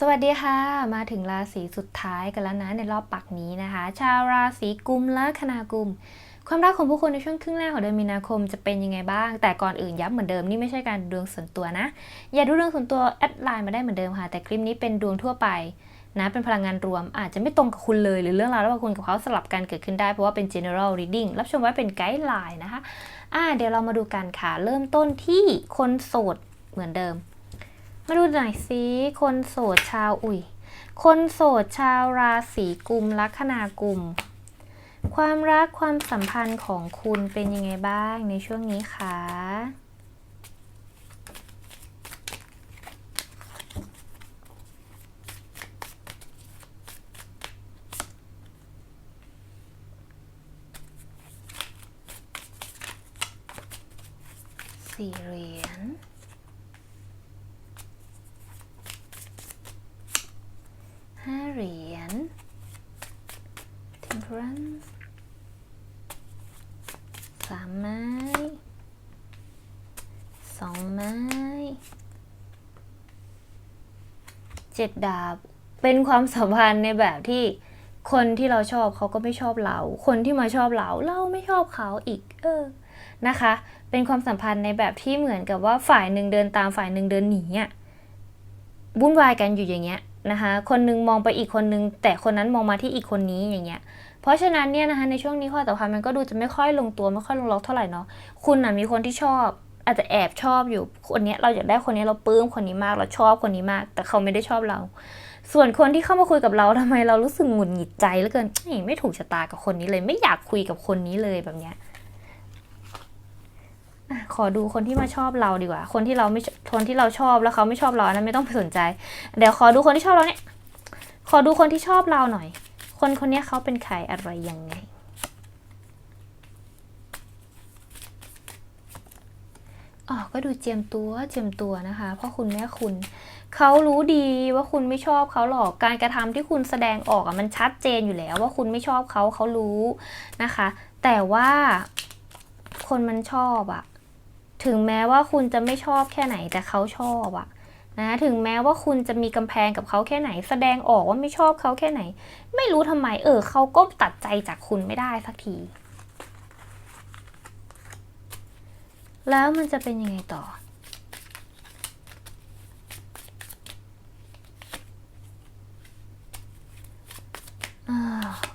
สวัสดีค่ะ มาถึงราศีสุดท้ายกันแล้วนะในรอบปักนี้นะคะ ชาวราศีกุมและคณากุม ความรักของผู้คนในช่วงครึ่งแรกของเดือนมีนาคมจะเป็นยังไงบ้าง แต่ก่อนอื่นย้ำเหมือนเดิมนี่ไม่ใช่การดวงส่วนตัวนะ อย่าดูเรื่องส่วนตัวแอดไลน์มาได้เหมือนเดิมค่ะ แต่คลิปนี้เป็นดวงทั่วไปนะเป็นพลังงานรวมอาจจะไม่ตรงกับคุณเลยหรือเรื่องราวระหว่างคุณกับเขาสลับกันเกิดขึ้นได้เพราะว่าเป็น general reading รับชมไว้เป็นไกด์ไลน์นะคะอ่าเดี๋ยวเรามาดูกันค่ะ เริ่มต้นที่คนโสดเหมือนเดิม มาดูหน่อยสิคนโสดชาวอุ้ยคนโสดชาวราศีกุมลัคนากุม ความรักความสัมพันธ์ของคุณเป็นยังไงบ้างในช่วงนี้คะสี่เหรียญ ห้า เหรียญ temperance สามไม้สองไม้เจ็ดดาบ เป็นความสัมพันธ์ในแบบที่คนที่เราชอบเขาก็ไม่ชอบเรา คนที่มาชอบเรา เราไม่ชอบเขาอีก เออ นะคะ เป็นความสัมพันธ์ในแบบที่เหมือนกับว่าฝ่ายหนึ่งเดินตามฝ่ายหนึ่งเดินหนีอะวุ่นวายกันอยู่อย่างเงี้ย นะคะ คนนึงมองไปอีกคนนึง แต่คนนั้นมองมาที่อีกคนนี้อย่างเงี้ย เพราะฉะนั้นเนี่ยนะคะในช่วงนี้ความสัมพันธ์มันก็ดูจะไม่ค่อยลงตัวไม่ค่อยลงล็อกเท่าไหร่เนาะ คุณน่ะมีคนที่ชอบอาจจะแอบชอบอยู่คนนี้เราอยากได้คนนี้เราปลื้มคนนี้มากเราชอบคนนี้มาก แต่เขาไม่ได้ชอบเรา ส่วนคนที่เข้ามาคุยกับเราทำไมเรารู้สึกหงุดหงิดใจเหลือเกินไม่ถูกชะตากับคนนี้เลย ไม่อยากคุยกับคนนี้เลยแบบเนี้ย ขอดูคนที่มาชอบเราดีกว่า คนที่เราไม่คนที่เราชอบแล้วเขาไม่ชอบเราอันนั้นไม่ต้องไปสนใจ เดี๋ยวขอดูคนที่ชอบเราเนี่ย ขอดูคนที่ชอบเราหน่อย คนคนนี้เขาเป็นใครอะไรยังไง อ๋อ ก็ดูเจียมตัวเจียมตัวนะคะ เพราะคุณแม่คุณ เขารู้ดีว่าคุณไม่ชอบเขาหรอก การกระทำที่คุณแสดงออกอะมันชัดเจนอยู่แล้ว ว่าคุณไม่ชอบเขาเขารู้นะคะ แต่ว่าคนมันชอบอะ ถึงแม้ว่าคุณจะไม่ชอบแค่ไหนแต่เขาชอบอะนะถึงแม้ว่าคุณจะมีกำแพงกับเขาแค่ไหน แสดงออกว่าไม่ชอบเขาแค่ไหน ไม่รู้ทำไม เออเขาก็ตัดใจจากคุณไม่ได้สักที แล้วมันจะเป็นยังไงต่อ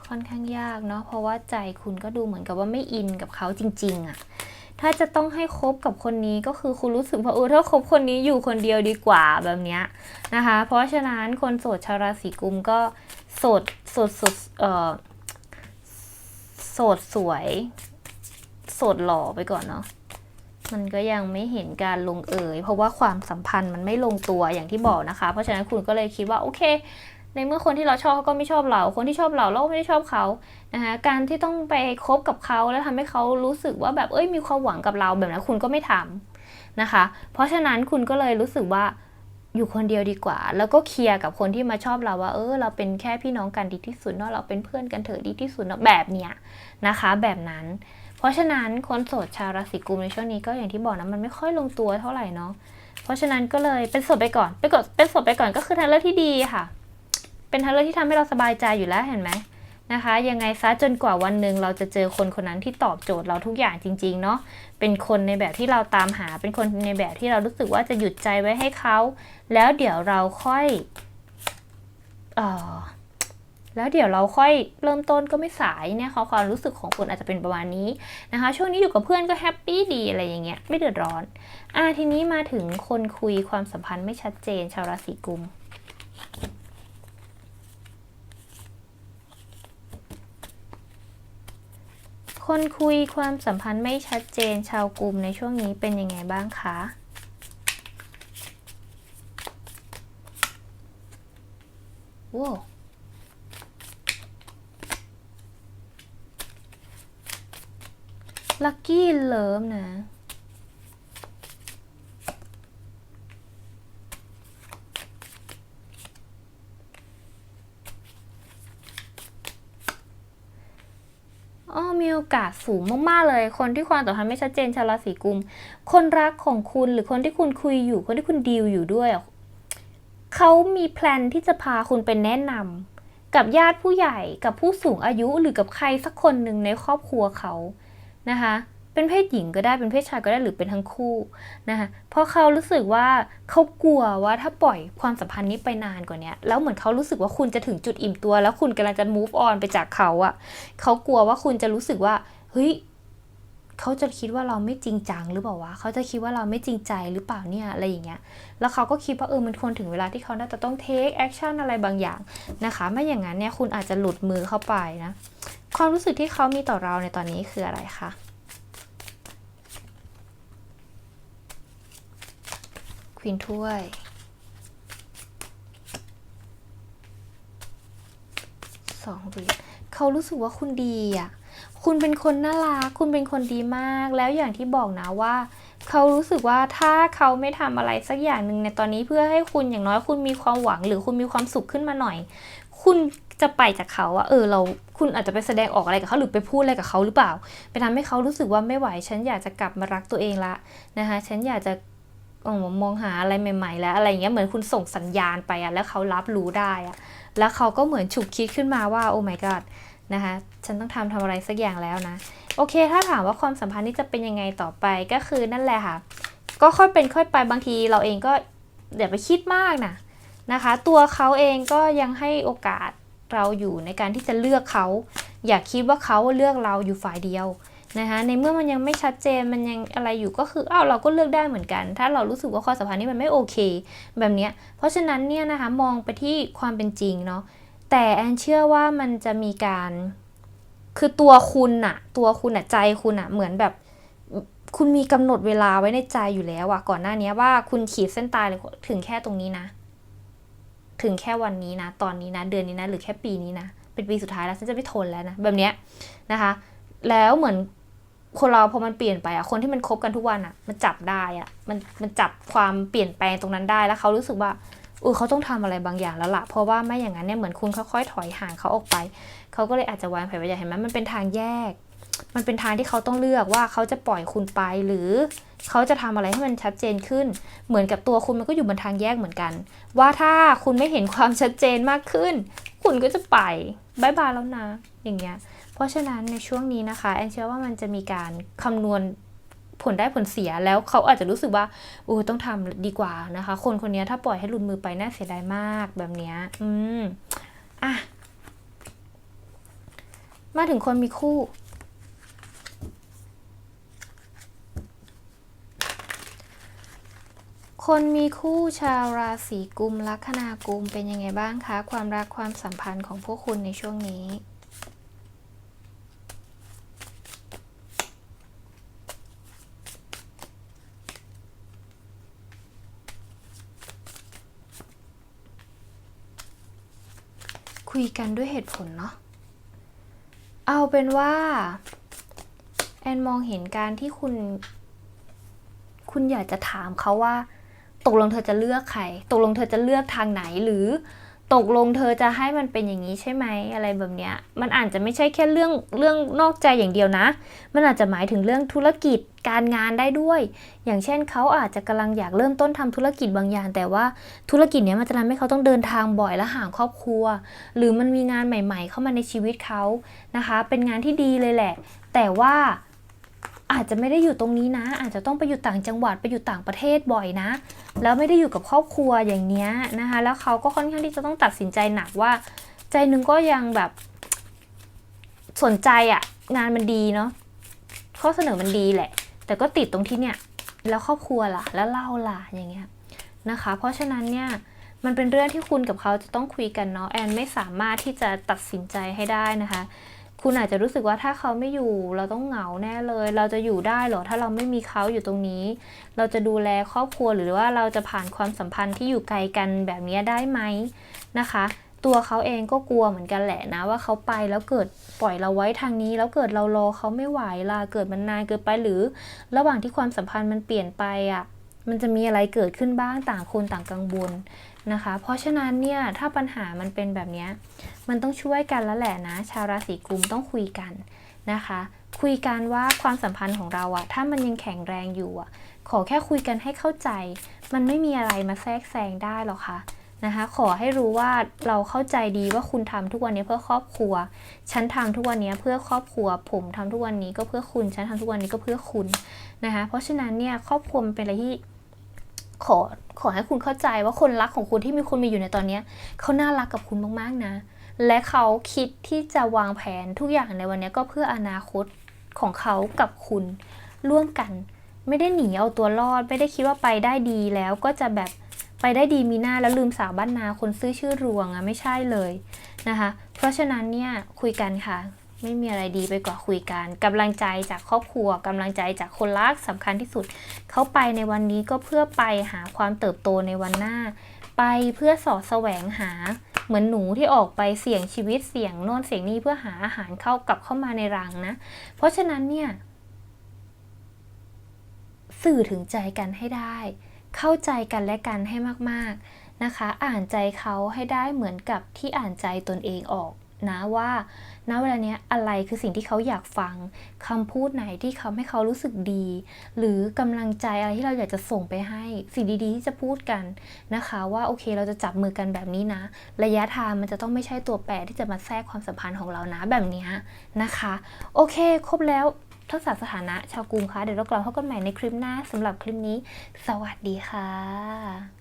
ค่อนข้างยากเนาะเพราะว่าใจคุณก็ดูเหมือนกับว่าไม่อินกับเขาจริง ๆอะ ถ้าจะต้องให้คบกับคนนี้ก็คือคุณรู้สึกว่าเออถ้าคบคนนี้อยู่คนเดียวดีกว่าแบบเนี้ยนะคะ เพราะฉะนั้นคนโสดชาวราศีกุมก็โสดโสดโสดเอ่อโสดสวย โสดหล่อไปก่อนเนาะมันก็ยังไม่เห็นการลงเอย เพราะว่าความสัมพันธ์มันไม่ลงตัวอย่างที่บอกนะคะ เพราะฉะนั้นคุณก็เลยคิดว่าโอเค ในเมื่อคนที่เราชอบเขาก็ไม่ชอบเรา คนที่ชอบเราเราก็ไม่ได้ชอบเขานะคะการที่ต้องไปคบกับเขาแล้วทำให้เขารู้สึกว่าแบบเอ้ยมีความหวังกับเราแบบนั้นคุณก็ไม่ทำนะคะ เพราะฉะนั้นคุณก็เลยรู้สึกว่าอยู่คนเดียวดีกว่า แล้วก็เคลียร์กับคนที่มาชอบเราว่าเออเราเป็นแค่พี่น้องกันดีที่สุดเนาะเราเป็นเพื่อนกันเถอะดีที่สุดเนาะแบบเนี้ยนะคะ แบบนั้น เพราะฉะนั้นคนโสดชาวราศีกุมในช่วงนี้ก็อย่างที่บอกนะมันไม่ค่อยลงตัวเท่าไหร่เนาะเพราะฉะนั้นก็เลยเป็นโสดไปก่อน ไปก่อนเป็นโสดไปก่อนก็คือทางเลือกที่ดีค่ะ เป็นทางเลือกที่ทำให้เราสบายใจอยู่แล้วเห็นไหมนะคะ ยังไงซะจนกว่าวันหนึ่งเราจะเจอคนคนนั้นที่ตอบโจทย์เราทุกอย่างจริงๆเนาะเป็นคนในแบบที่เราตามหา เป็นคนในแบบที่เรารู้สึกว่าจะหยุดใจไว้ให้เขา แล้วเดี๋ยวเราค่อยเออแล้วเดี๋ยวเราค่อยเริ่มต้นก็ไม่สายเนี่ยเขาความรู้สึกของคุณอาจจะเป็นประมาณนี้นะคะ ช่วงนี้อยู่กับเพื่อนก็แฮปปี้ดีอะไรอย่างเงี้ยไม่เดือดร้อน อ่าทีนี้มาถึงคนคุยความสัมพันธ์ไม่ชัดเจนชาวราศีกุม คนคุยความสัมพันธ์ไม่ชัดเจนชาวกลุ่มในช่วงนี้เป็นยังไงบ้างคะว้าวลัคกี้เลิฟนะ โอกาสสูงมากๆเลย คนที่ความสัมพันธ์ไม่ชัดเจนชาวราศีกุม คนรักของคุณหรือคนที่คุณคุยอยู่ คนที่คุณดีลอยู่ด้วยเขามีแพลนที่จะพาคุณไปแนะนำกับญาติผู้ใหญ่กับผู้สูงอายุหรือกับใครสักคนหนึ่งในครอบครัวเขานะคะ เป็นเพศหญิงก็ได้เป็นเพศชายก็ได้หรือเป็นทั้งคู่นะคะเพราะเขารู้สึกว่าเขากลัวว่าถ้าปล่อยความสัมพันธ์นี้ไปนานกว่านี้แล้วเหมือนเขารู้สึกว่าคุณจะถึงจุดอิ่มตัว แล้วคุณกำลังจะ move on ไปจากเขาอะเขากลัวว่าคุณจะรู้สึกว่าเฮ้ยเขาจะคิดว่าเราไม่จริงจังหรือเปล่าวะเขาจะคิดว่าเราไม่จริงใจหรือเปล่าเนี่ยอะไรอย่างเงี้ย แล้วเขาก็คิดว่าเออมันควรถึงเวลาที่เขาน่าจะต้อง take action อะไรบางอย่างนะคะ ไม่อย่างนั้นเนี่ยคุณอาจจะหลุดมือเข้าไปนะ ความรู้สึกที่เขามีต่อเราในตอนนี้คืออะไรคะ ควีนถ้วย สองเหรียญเขารู้สึกว่าคุณดีอะ คุณเป็นคนน่ารัก คุณเป็นคนดีมาก แล้วอย่างที่บอกนะว่า เขารู้สึกว่าถ้าเขาไม่ทำอะไรสักอย่างหนึ่งในตอนนี้เพื่อให้คุณอย่างน้อยคุณมีความหวัง หรือคุณมีความสุขขึ้นมาหน่อย คุณจะไปจากเขาอะเออเราคุณอาจจะไปแสดงออกอะไรกับเขาหรือไปพูดอะไรกับเขาหรือเปล่า ไปทำให้เขารู้สึกว่าไม่ไหว ฉันอยากจะกลับมารักตัวเองละนะคะ ฉันอยากจะ มองหาอะไรใหม่ ๆ แล้วอะไรเงี้ยเหมือนคุณส่งสัญญาณไปอะแล้วเขารับรู้ได้อะแล้วเขาก็เหมือนฉุกคิดขึ้นมาว่าโอ้ my god นะคะฉันต้องทำทำอะไรสักอย่างแล้วนะ โอเค ถ้าถามว่าความสัมพันธ์นี้จะเป็นยังไงต่อไปก็คือนั่นแหละค่ะ ก็ค่อยเป็นค่อยไปบางทีเราเองก็อย่าไปคิดมากนะนะคะ ตัวเขาเองก็ยังให้โอกาสเราอยู่ในการที่จะเลือกเขา อย่าคิดว่าเขาเลือกเราอยู่ฝ่ายเดียว นะคะในเมื่อมันยังไม่ชัดเจนมันยังอะไรอยู่ก็คืออ้าวเราก็เลือกได้เหมือนกัน ถ้าเรารู้สึกว่าความสัมพันธ์นี้มันไม่โอเค แบบเนี้ยเพราะฉะนั้นเนี่ยนะคะมองไปที่ความเป็นจริงเนาะแต่แอนเชื่อว่ามันจะมีการคือตัวคุณน่ะตัวคุณน่ะใจคุณน่ะเหมือนแบบ คุณมีกำหนดเวลาไว้ในใจอยู่แล้วอะก่อนหน้านี้ว่าคุณขีดเส้นตายเลยถึงแค่ตรงนี้นะ ถึงแค่วันนี้นะ ตอนนี้นะ เดือนนี้นะ หรือแค่ปีนี้นะ เป็นปีสุดท้ายแล้วฉันจะไม่ทนแล้วนะ แบบเนี้ยนะคะ แล้วเหมือน คนเราพอมันเปลี่ยนไปอะคนที่มันคบกันทุกวันอะมันจับได้อะมันมันจับความเปลี่ยนแปลงตรงนั้นได้แล้วเขารู้สึกว่าเออเขาต้องทำอะไรบางอย่างแล้วละเพราะว่าไม่อย่างนั้นเนี่ยเหมือนคุณค่อยๆถอยห่างเขาออกไป เขาก็เลยอาจจะวางแผนไว้อย่างเห็นไหมมันเป็นทางแยก มันเป็นทางที่เขาต้องเลือกว่าเขาจะปล่อยคุณไปหรือเขาจะทำอะไรให้มันชัดเจนขึ้น เหมือนกับตัวคุณมันก็อยู่บนทางแยกเหมือนกัน ว่าถ้าคุณไม่เห็นความชัดเจนมากขึ้น คุณก็จะไปบายบายแล้วนะ อย่างเงี้ย ราะฉะนั้นในช่วงนี้นะคะแอนเชื่อว่ามันจะมีการคำนวณผลได้ผลเสียแล้วเขาอาจจะรู้สึกว่าโอ้ต้องทำดีกว่านะคะ คนคนนี้ถ้าปล่อยให้หลุดมือไปน่าเสียดายมากแบบนี้อืมอะมาถึงคนมีคู่ คนมีคู่ชาวราศีกุมลัคนากุมเป็นยังไงบ้างคะ ความรักความสัมพันธ์ของพวกคุณในช่วงนี้ คุยกันด้วยเหตุผลเนาะเอาเป็นว่า แอนมองเห็นการที่คุณ คุณอยากจะถามเขาว่า ตกลงเธอจะเลือกใคร ตกลงเธอจะเลือกทางไหนหรือ ตกลงเธอจะให้มันเป็นอย่างนี้ใช่ไหมอะไรแบบเนี้ย มันอาจจะไม่ใช่แค่เรื่องเรื่องนอกใจอย่างเดียวนะ มันอาจจะหมายถึงเรื่องธุรกิจการงานได้ด้วย อย่างเช่นเขาอาจจะกำลังอยากเริ่มต้นทำธุรกิจบางอย่าง แต่ว่าธุรกิจเนี้ยมันจะทำให้เขาต้องเดินทางบ่อยและห่างครอบครัว หรือมันมีงานใหม่ ๆ เข้ามาในชีวิตเขานะคะ เป็นงานที่ดีเลยแหละ แต่ว่า อาจจะไม่ได้อยู่ตรงนี้นะ อาจจะต้องไปอยู่ต่างจังหวัดไปอยู่ต่างประเทศบ่อยนะ แล้วไม่ได้อยู่กับครอบครัวอย่างเนี้ยนะคะ แล้วเขาก็ค่อนข้างที่จะต้องตัดสินใจหนักว่า ใจนึงก็ยังแบบสนใจอะงานมันดีเนาะข้อเสนอมันดีแหละ แต่ก็ติดตรงที่เนี่ยแล้วครอบครัวล่ะแล้วเล่าล่ะอย่างเงี้ยนะคะ เพราะฉะนั้นเนี่ยมันเป็นเรื่องที่คุณกับเขาจะต้องคุยกันเนาะแอนไม่สามารถที่จะตัดสินใจให้ได้นะคะ คุณอาจจะรู้สึกว่าถ้าเขาไม่อยู่เราต้องเหงาแน่เลย เราจะอยู่ได้หรอถ้าเราไม่มีเขาอยู่ตรงนี้ เราจะดูแลครอบครัวหรือว่าเราจะผ่านความสัมพันธ์ที่อยู่ไกลกันแบบนี้ได้ไหมนะคะ ตัวเขาเองก็กลัวเหมือนกันแหละนะว่าเขาไปแล้วเกิดปล่อยเราไว้ทางนี้ แล้วเกิดเรารอเขาไม่ไหวล่ะเกิดมันนานเกินไปหรือ ระหว่างที่ความสัมพันธ์มันเปลี่ยนไปอะ มันจะมีอะไรเกิดขึ้นบ้างต่างคนต่างกังวลนะคะ เพราะฉะนั้นเนี่ยถ้าปัญหามันเป็นแบบนี้มันต้องช่วยกันแล้วแหละนะ ชาวราศีกุมต้องคุยกันนะคะ คุยกันว่าความสัมพันธ์ของเราอะถ้ามันยังแข็งแรงอยู่อะขอแค่คุยกันให้เข้าใจ มันไม่มีอะไรมาแทรกแซงได้หรอกค่ะนะคะขอให้รู้ว่าเราเข้าใจดีว่าคุณทำทุกวันนี้เพื่อครอบครัว ฉันทำทุกวันนี้เพื่อครอบครัว ผมทำทุกวันนี้ก็เพื่อคุณ ฉันทำทุกวันนี้ก็เพื่อคุณนะคะ เพราะฉะนั้นเนี่ยครอบครัวมันเป็นอะไรที่ ขอขอให้คุณเข้าใจว่าคนรักของคุณที่มีคุณมีอยู่ในตอนนี้เขาน่ารักกับคุณมากๆนะ และเขาคิดที่จะวางแผนทุกอย่างในวันนี้ก็เพื่ออนาคตของเขากับคุณร่วมกัน ไม่ได้หนีเอาตัวรอด ไม่ได้คิดว่าไปได้ดีแล้วก็จะแบบไปได้ดีมีหน้าแล้วลืมสาวบ้านนาคนซื้อชื่อรวงอะไม่ใช่เลยนะคะ เพราะฉะนั้นเนี่ยคุยกันค่ะ ไม่มีอะไรดีไปกว่าคุยกันกำลังใจจากครอบครัวกำลังใจจากคนรักสำคัญที่สุด เขาไปในวันนี้ก็เพื่อไปหาความเติบโตในวันหน้า ไปเพื่อสอดแสวงหา เหมือนหนูที่ออกไปเสี่ยงชีวิตเสี่ยงโน่นเสี่ยงนี่เพื่อหาอาหารเข้ากลับเข้ามาในรังนะ เพราะฉะนั้นเนี่ย สื่อถึงใจกันให้ได้ เข้าใจกันและกันให้มากๆนะคะ อ่านใจเขาให้ได้เหมือนกับที่อ่านใจตนเองออก นะว่าณเวลาเนี้ยอะไรคือสิ่งที่เขาอยากฟังคำพูดไหนที่ทำให้เขารู้สึกดี หรือกำลังใจอะไรที่เราอยากจะส่งไปให้ สิ่งดีๆที่จะพูดกันนะคะ ว่าโอเคเราจะจับมือกันแบบนี้นะ ระยะทางมันจะต้องไม่ใช่ตัวแปรที่จะมาแทรกความสัมพันธ์ของเรานะแบบนี้นะคะ โอเค ครบแล้วทดสอบสถานะชาวกรุงคะเดี๋ยวเรากลับพบกันใหม่ในคลิปหน้าสำหรับคลิปนี้ สวัสดีค่ะ